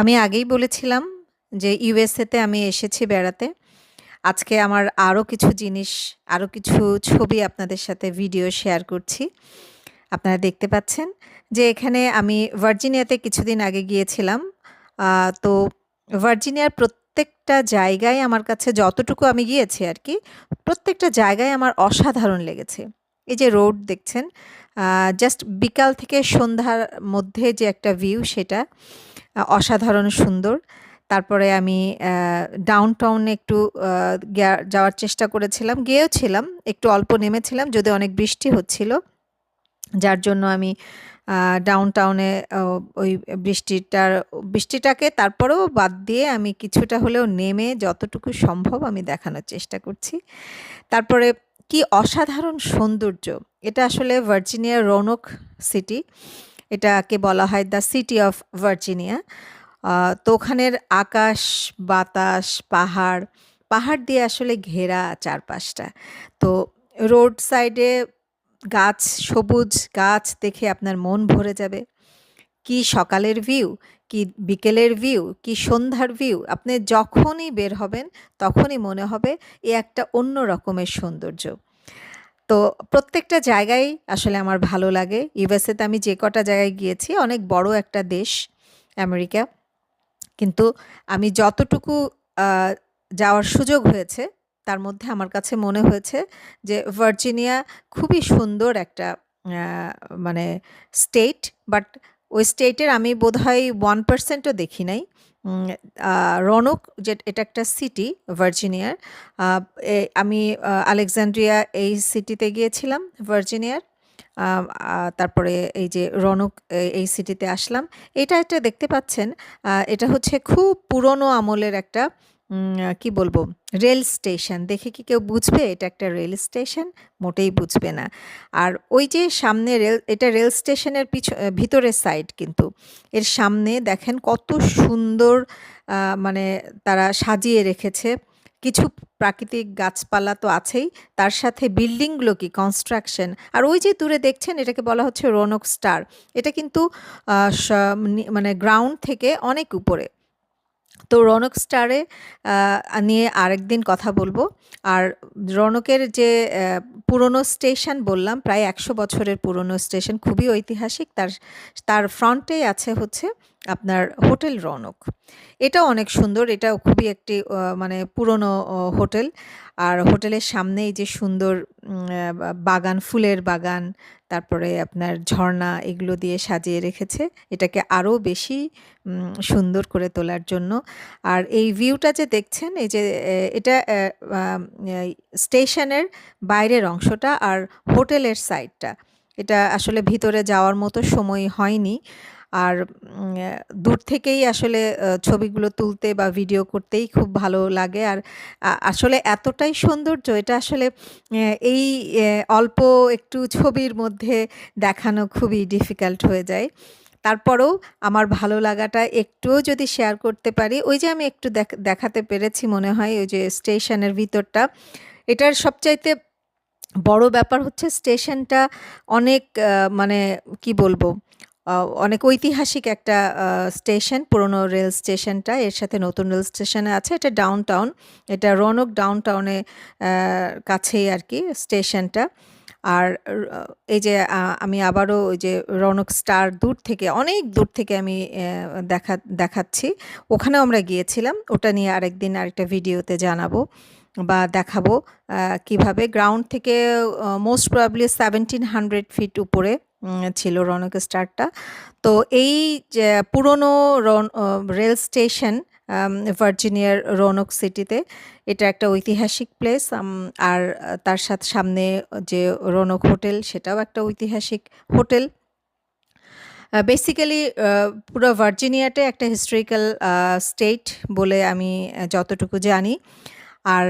আমি আগেই বলেছিলাম যে ইউএসএতে আমি এসেছি বেড়াতে। আজকে আমার আরও কিছু জিনিস, আরও কিছু ছবি আপনাদের সাথে ভিডিও শেয়ার করছি। আপনারা দেখতে পাচ্ছেন যে এখানে আমি ভার্জিনিয়াতে কিছুদিন আগে গিয়েছিলাম। তো ভার্জিনিয়ার প্রত্যেকটা জায়গায় আমার কাছে যতটুকু আমি গিয়েছি আর কি প্রত্যেকটা জায়গায় আমার অসাধারণ লেগেছে। এই যে রোড দেখছেন, জাস্ট বিকাল থেকে সন্ধ্যার মধ্যে যে একটা ভিউ সেটা অসাধারণ সুন্দর। তারপরে আমি ডাউন টাউনে একটু যাওয়ার চেষ্টা করেছিলাম। গিয়েওছিলাম, একটু অল্প নেমেছিলাম যদিও অনেক বৃষ্টি হচ্ছিল। যার জন্য আমি ডাউন টাউনে ওই বৃষ্টিটার বৃষ্টিটাকে তারপরেও বাদ দিয়ে আমি কিছুটা হলেও নেমে যতটুকু সম্ভব আমি দেখানোর চেষ্টা করছি। তারপরে কি অসাধারণ সৌন্দর্য! এটা আসলে ভার্জিনিয়া রোনক সিটি। এটাকে বলা হয় দ্য সিটি অফ ভার্জিনিয়া। তো ওখানের আকাশ, বাতাস, পাহাড়, পাহাড় দিয়ে আসলে ঘেরা চারপাশটা। তো রোড সাইডে গাছ, সবুজ গাছ দেখে আপনার মন ভরে যাবে। কি সকালের ভিউ, কি বিকেলের ভিউ, কি সন্ধ্যার ভিউ। আপনি যখনই বের হবেন তখনই মনে হবে এ একটা অন্য রকমের সৌন্দর্য। তো প্রত্যেকটা জায়গায় আসলে আমার ভালো লাগে। ইউএসএতে আমি যে কটা জায়গায় গিয়েছি, অনেক বড় একটা দেশ, আমেরিকা। কিন্তু আমি যতটুকু যাওয়ার সুযোগ হয়েছে, তার মধ্যে আমার কাছে মনে হয়েছে যে ভার্জিনিয়া খুবই সুন্দর একটা মানে স্টেট। বাট ওই স্টেটের আমি বোধহয় 1% ও দেখি নাই। রনক যে, এটা একটা সিটি ভার্জিনিয়ার। আমি আলেকজান্ড্রিয়া এই সিটিতে গিয়েছিলাম ভার্জিনিয়ার। তারপরে এই যে রনক এই সিটিতে আসলাম। এটা একটা দেখতে পাচ্ছেন এটা হচ্ছে খুব পুরনো আমলের একটা কি বলব রেল স্টেশন। দেখে কি কেউ বুঝবে এটা একটা রেল স্টেশন? মোটেই বুঝবে না। আর ওই যে সামনে রেল, এটা রেল স্টেশনের পিছ ভিতরের সাইড কিন্তু। এর সামনে দেখেন কত সুন্দর মানে তারা সাজিয়ে রেখেছে। কিছু প্রাকৃতিক গাছপালা তো আছেই। তার সাথে বিল্ডিংগুলো কি কনস্ট্রাকশন। আর ওই যে দূরে দেখছেন, এটাকে বলা হচ্ছে রোনক স্টার। এটা কিন্তু মানে গ্রাউন্ড থেকে অনেক উপরে। তো রনক স্টারে নিয়ে আরেকদিন কথা বলব আর রনকের যে পুরনো স্টেশন বললাম, প্রায় ১০০ বছরের পুরনো স্টেশন, খুবই ঐতিহাসিক। তার তার ফ্রন্টেই আছে হচ্ছে আপনার হোটেল রনক এটাও অনেক সুন্দর। এটা খুবই একটি মানে পুরনো হোটেল। আর হোটেলের সামনেই যে সুন্দর বাগান, ফুলের বাগান, তারপরে আপনার ঝর্ণা এগুলো দিয়ে সাজিয়ে রেখেছে। এটাকে আরও বেশি সুন্দর করে তোলার জন্য। আর এই ভিউটা যে দেখছেন এই যে এটা স্টেশনের বাইরের অংশটা আর হোটেলের সাইডটা। এটা আসলে ভিতরে যাওয়ার মতো সময় হয়নি। আর দূর থেকেই আসলে ছবিগুলো তুলতে বা ভিডিও করতেই খুব ভালো লাগে। আর আসলে এতটাই সৌন্দর্য এটা আসলে এই অল্প একটু ছবির মধ্যে দেখানো খুবই ডিফিকাল্ট হয়ে যায়। তারপরেও আমার ভালো লাগাটা একটুও যদি শেয়ার করতে পারি, ওই যে আমি একটু দেখ দেখাতে পেরেছি মনে হয় ওই যে স্টেশনের ভিতরটা। এটার সবচাইতে বড় ব্যাপার হচ্ছে স্টেশনটা অনেক মানে কি বলব? অনেক ঐতিহাসিক একটা স্টেশন, পুরনো রেল স্টেশনটা। এর সাথে নতুন রেল স্টেশনে আছে। এটা ডাউনটাউন। এটা রনক ডাউনটাউনে অ্যা কাছেই আরকি স্টেশনটা। আর এই যে আমি আবারও ওই যে রৌনক স্টার দূর থেকে, অনেক দূর থেকে আমি দেখা, দেখাচ্ছি। ওখানেও আমরা গিয়েছিলাম। ওটা নিয়ে আরেকদিন আরেকটা ভিডিওতে জানাব বা দেখাবো কীভাবে গ্রাউন্ড থেকে মোস্ট প্রবাবলি 1700 ফিট উপরে ছিল রৌনক স্টারটা। তো এই পুরনো রন রেল স্টেশন ভার্জিনিয়ার রোনক সিটিতে। এটা একটা ঐতিহাসিক প্লেস। আর তার সাথে, সামনে যে রোনক হোটেল, সেটাও একটা ঐতিহাসিক হোটেল। বেসিক্যালি পুরো ভার্জিনিয়াটাই একটা হিস্টোরিক্যাল স্টেট বলে আমি যতটুকু জানি। আর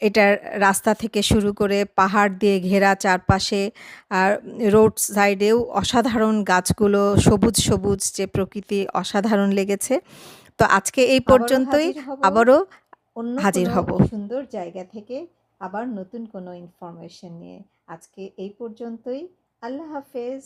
এটার রাস্তা থেকে শুরু করে পাহাড় দিয়ে ঘেরা চারপাশে আর রোড সাইডেও অসাধারণ গাছগুলো সবুজ, সবুজ যে প্রকৃতি অসাধারণ লেগেছে। তো আজকে এই পর্যন্তই। আবারও হাজির হব। সুন্দর জায়গা থেকে আবার নতুন কোনো ইনফরমেশন নিয়ে। আজকে এই পর্যন্তই। আল্লাহ হাফেজ।